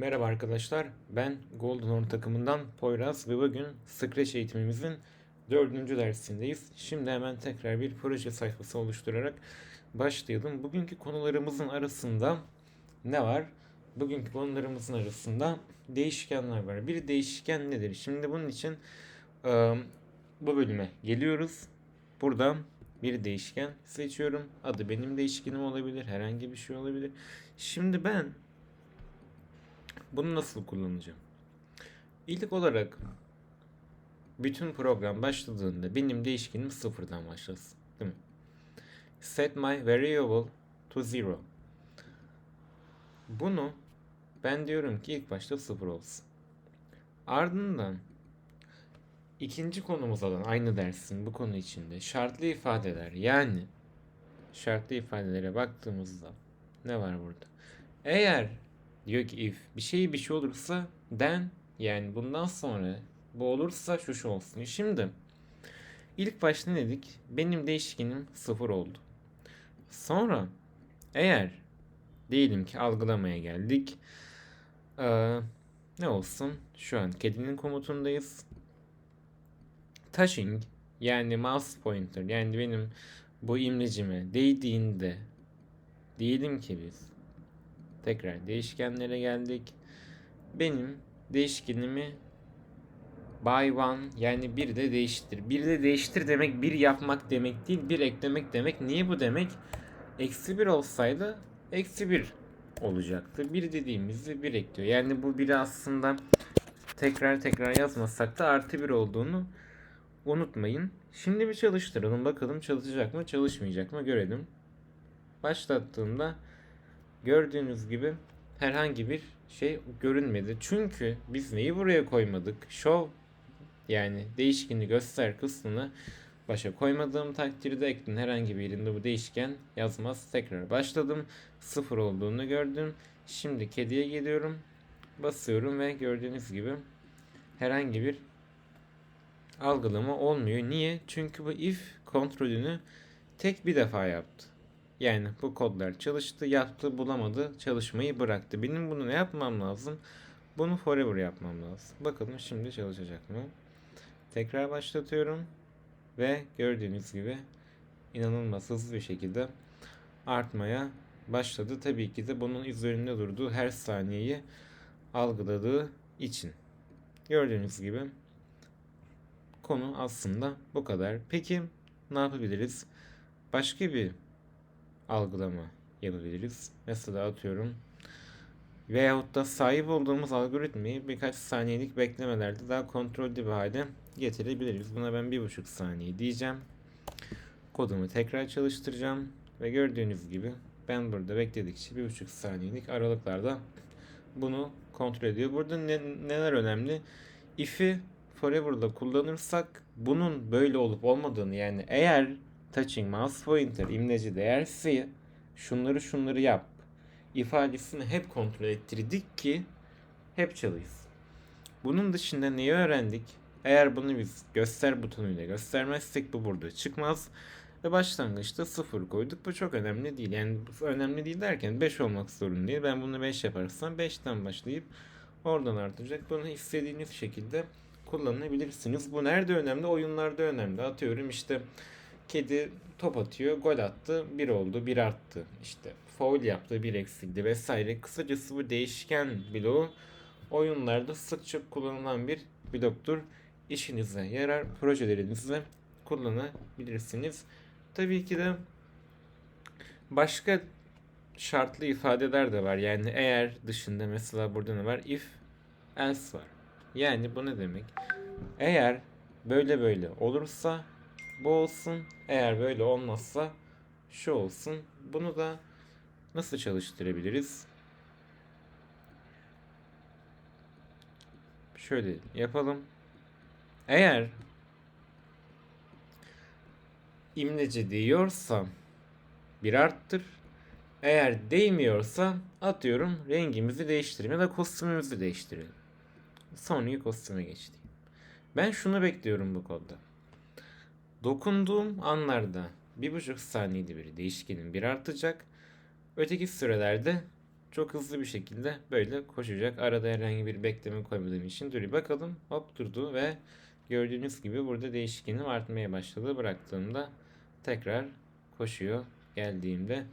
Merhaba arkadaşlar, ben Golden Horn takımından Poyraz ve bugün Scratch eğitimimizin dördüncü dersindeyiz. Şimdi hemen tekrar bir proje sayfası oluşturarak başlayalım. Bugünkü konularımızın arasında ne var? Bugünkü konularımızın arasında değişkenler var. Bir değişken nedir? Şimdi bunun için e, bu bölüme geliyoruz. Burada bir değişken seçiyorum. Adı benim değişkenim olabilir, herhangi bir şey olabilir. Şimdi ben bunu nasıl kullanacağım? İlk olarak bütün program başladığında benim değişkenim sıfırdan başlasın. Değil mi? Set my variable to zero. Bunu ben diyorum ki ilk başta sıfır olsun. Ardından ikinci konumuz olan aynı dersin bu konu içinde şartlı ifadeler yani şartlı ifadelere baktığımızda ne var burada? Eğer diyor ki if bir şey bir şey olursa then yani bundan sonra bu olursa şu şu olsun. Şimdi ilk başta ne dedik? Benim değişkenim sıfır oldu. Sonra eğer diyelim ki algılamaya geldik. Ee, ne olsun? Şu an kedinin komutundayız. Touching yani mouse pointer yani benim bu imlecime değdiğinde diyelim ki biz tekrar değişkenlere geldik. Benim değişkenimi by one yani bir de değiştir. Bir de değiştir demek bir yapmak demek değil, bir eklemek demek. Niye bu demek? Eksi bir olsaydı eksi bir olacaktı. Bir dediğimizde bir ekliyor. Yani bu biri aslında tekrar tekrar yazmasak da artı bir olduğunu unutmayın. Şimdi bir çalıştıralım. Bakalım çalışacak mı çalışmayacak mı görelim. Başlattığımda gördüğünüz gibi herhangi bir şey görünmedi. Çünkü biz neyi buraya koymadık? Show yani değişkeni göster kısmını başa koymadığım takdirde eklenin herhangi bir yerinde bu değişken yazmaz. Tekrar başladım. Sıfır olduğunu gördüm. Şimdi kediye geliyorum. Basıyorum ve gördüğünüz gibi herhangi bir algılama olmuyor. Niye? Çünkü bu if kontrolünü tek bir defa yaptı. Yani bu kodlar çalıştı, yaptı, bulamadı, çalışmayı bıraktı. Benim bunu ne yapmam lazım? Bunu forever yapmam lazım. Bakalım şimdi çalışacak mı? Tekrar başlatıyorum. Ve gördüğünüz gibi inanılmaz hızlı bir şekilde artmaya başladı. Tabii ki de bunun üzerinde durduğu her saniyeyi algıladığı için. Gördüğünüz gibi konu aslında bu kadar. Peki ne yapabiliriz? Başka bir algılama yapabiliriz. Mesela atıyorum veyahut da sahip olduğumuz algoritmayı birkaç saniyelik beklemelerde daha kontrollü bir hale getirebiliriz. Buna ben bir buçuk saniye diyeceğim. Kodumu tekrar çalıştıracağım ve gördüğünüz gibi ben burada bekledikçe bir buçuk saniyelik aralıklarda bunu kontrol ediyor. Burada ne, neler önemli? If'i forever'da kullanırsak bunun böyle olup olmadığını yani eğer touching mouse pointer imleci değerse şunları şunları yap ifadesini hep kontrol ettirdik ki hep çalışsın. Bunun dışında neyi öğrendik? Eğer bunu biz göster butonuyla göstermezsek bu burada çıkmaz. Ve başlangıçta 0 koyduk. Bu çok önemli değil. Yani önemli değil derken 5 olmak zorunda değil. Ben bunu 5 yaparsam 5'ten başlayıp oradan artacak. Bunu istediğiniz şekilde kullanabilirsiniz. Bu nerede önemli? Oyunlarda önemli. Atıyorum işte kedi top atıyor, gol attı, 1 oldu, 1 arttı. İşte foul yaptı, 1 eksildi vesaire. Kısacası bu değişken bloğu oyunlarda sıkça kullanılan bir bloktur. İşinize yarar, projelerinizde kullanabilirsiniz. Tabii ki de başka şartlı ifadeler de var. Yani eğer dışında mesela burada ne var? If, else var. Yani bu ne demek? Eğer böyle böyle olursa bu olsun. Eğer böyle olmazsa şu olsun. Bunu da nasıl çalıştırabiliriz? Şöyle yapalım. Eğer imleci diyorsa bir arttır. Eğer değmiyorsa atıyorum rengimizi değiştirelim ya da kostümümüzü değiştirelim. Sonraki kostüme geçtim. Ben şunu bekliyorum bu kodda. Dokunduğum anlarda bir buçuk saniyede bir değişkenin bir artacak. Öteki sürelerde çok hızlı bir şekilde böyle koşacak. Arada herhangi bir bekleme koymadığım için duruyor. Bakalım hop durdu ve gördüğünüz gibi burada değişkenim artmaya başladı. Bıraktığımda tekrar koşuyor. Geldiğimde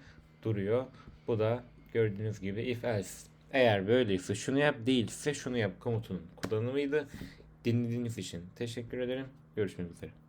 duruyor. Bu da gördüğünüz gibi if else. Eğer böyleyse şunu yap değilse şunu yap komutunun kullanımıydı. Dinlediğiniz için teşekkür ederim. Görüşmek üzere.